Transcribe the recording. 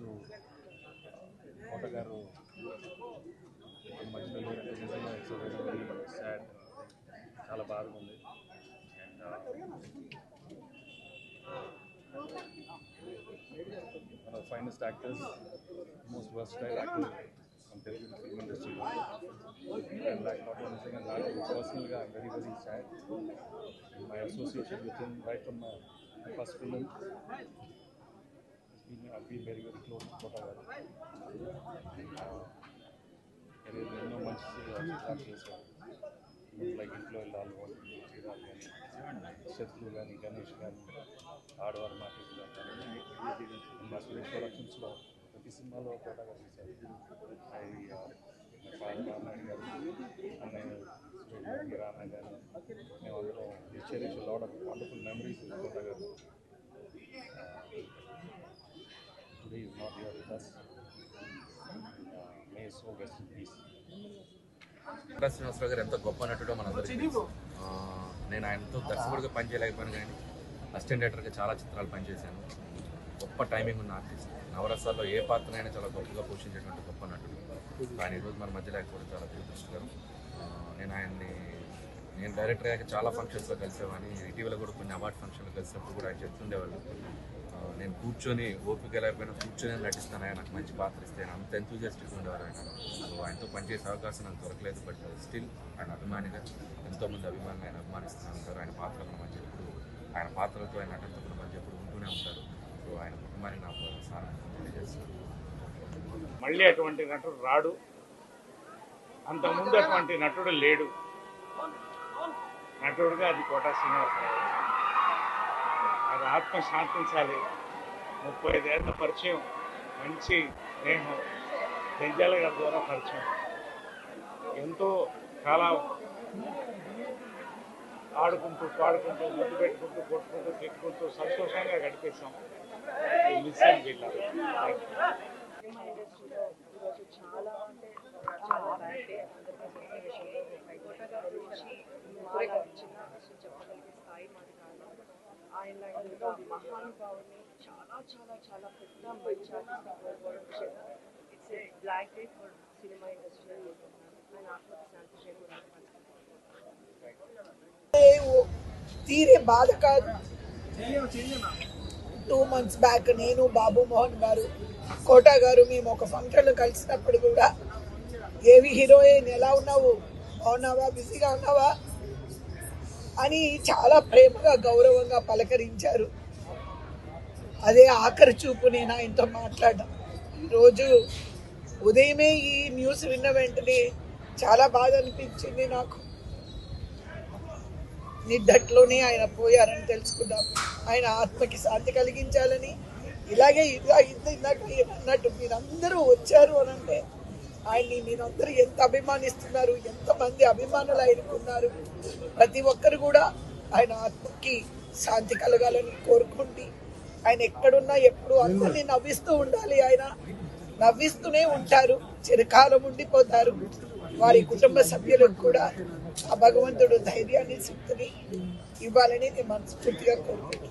ఈరోజు కోట గారు మన మధ్యలో లేరంటే నిజంగా ఇట్స్ వెరీ వెరీ సాడ్ చాలా బాధగా ఉంది and one of the finest actors, most versatile actor from Telugu film industry. And like not only saying that, personally, I'm very, very sad. My association with him right from my, my first film. It's been, I've been very, very close to Kota garu. Uh, career ఎన్నో మంచి చిత్రాలు చేశారు like ఇంట్లో వెళ్ళాలి చీరాలు కానీ శత్రులు కానీ గణేష్ కానీ ఆడవారి మాటలు కానీ మా సురేష్ ప్రొడక్షన్స్లో ప్రతి సినిమాలో కోటగా తీశారు ఐ మా ఫాదర్ రామాయణ గారు అన్నయ్య సురేష్ గారు రామయ్య గారు మేమందరం cherish lot of wonderful memories గారు today is not your with us may so best in peace Venkata Srinivasarao గారు ఎంత గొప్ప నటుడో మనందరికీ నేను ఆయనతో దర్శకుడిగా పనిచేయలేకపోయాను కానీ అసిస్టెంట్ డైరెక్టర్గా చాలా చిత్రాలు పనిచేశాను. గొప్ప టైమింగ్ ఉన్న ఆర్టిస్ట్ నవరసాల్లో ఏ పాత్రనైనా చాలా గొప్పగా పోషించేటువంటి గొప్ప నటుడు. ఆయన ఈరోజు మన మధ్య లేకపోవడం చాలా దురదృష్టకరం నేను ఆయన్ని నేను డైరెక్టర్ అయ్యాక చాలా ఫంక్షన్స్లో కలిసేవాని ఇటీవల కూడా కొన్ని అవార్డ్ ఫంక్షన్లు కలిసినప్పుడు కూడా ఆయన చెప్తుండేవాళ్ళు నేను కూర్చొని ఓపిక లేకపోయినా కూర్చొని నటిస్తాను ఆయన నాకు మంచి పాత్ర ఇస్తే ఆయన అంత ఎంతూజియాస్టిక్ ఉండేవారు ఆయన. సో ఆయనతో పనిచేసే అవకాశం నాకు దొరకలేదు బట్ స్టిల్ ఆయన అభిమానిగా ఎంతోమంది అభిమానులు ఆయన అభిమానిస్తూనే ఉంటారు. ఆయన పాత్రలను మంచి ఎప్పుడు ఆయన పాత్రలతో ఆయన నటనతో కూడా మంచి ఎప్పుడు ఉంటూనే ఉంటారు. సో ఆయన కుటుంబానికి నాకు సారాన్ని తెలియజేస్తున్నాను మళ్ళీ అటువంటి నటుడు రాడు. అంతకుముందు అటువంటి నటుడు లేడు. నటుడుగా అది కోటా శ్రీనివాసరావు అది ఆత్మ శాంతించాలి ముప్పై ఐదేళ్ళ పరిచయం మంచి స్నేహం జంజాల గారి ద్వారా పరిచయం. ఎంతో కాలం ఆడుకుంటూ పాడుకుంటూ ముద్దు పెట్టుకుంటూ కొట్టుకుంటూ తిట్టుకుంటూ సంతోషంగా గడిపేశాం. మిస్ అని జిల్లాలో. ఆయన ఎంతో మహానుభావుని చాలా చాలా చాలా పెద్ద మంచి it's a black day for cinema industry ఆయన ఆత్మకి శాంతి చేకూరాలని తీరే బాధ కాదు. టూ మంత్స్ బ్యాక్ నేను బాబు మోహన్ గారు కోటా గారు మేము ఒక ఫంక్షన్లో కలిసినప్పుడు కూడా ఏవి హీరోయిన్ ఎలా ఉన్నావు? బాగున్నావా? బిజీగా ఉన్నావా? అని చాలా ప్రేమగా గౌరవంగా పలకరించారు. అదే ఆఖరి చూపు నేను ఆయనతో మాట్లాడడం. ఈరోజు ఉదయమే ఈ న్యూస్ విన్న వెంటనే చాలా బాధ అనిపించింది నాకు. నిద్దట్లోనే ఆయన పోయారని తెలుసుకున్నాం ఆయన ఆత్మకి శాంతి కలిగించాలని. ఇలాగే ఇలా ఇంత ఇందాక ఏమన్నట్టు అన్నట్టు మీరందరూ వచ్చారు అని అంటే ఆయన్ని మీరందరూ ఎంత అభిమానిస్తున్నారు ఎంతమంది అభిమానులు ఆయనకున్నారు ప్రతి ఒక్కరు కూడా ఆయన ఆత్మకి శాంతి కలగాలని కోరుకుంటి ఆయన ఎక్కడున్నా ఎప్పుడు అందరినీ నవ్విస్తూ ఉండాలి ఆయన. నవ్విస్తూనే ఉంటారు చిరకాలం ఉండిపోతారు. వారి కుటుంబ సభ్యులకు కూడా ఆ భగవంతుడు ధైర్యాన్ని శక్తిని ఇవ్వాలని నేను మనస్ఫూర్తిగా కోరుకుంటున్నాను.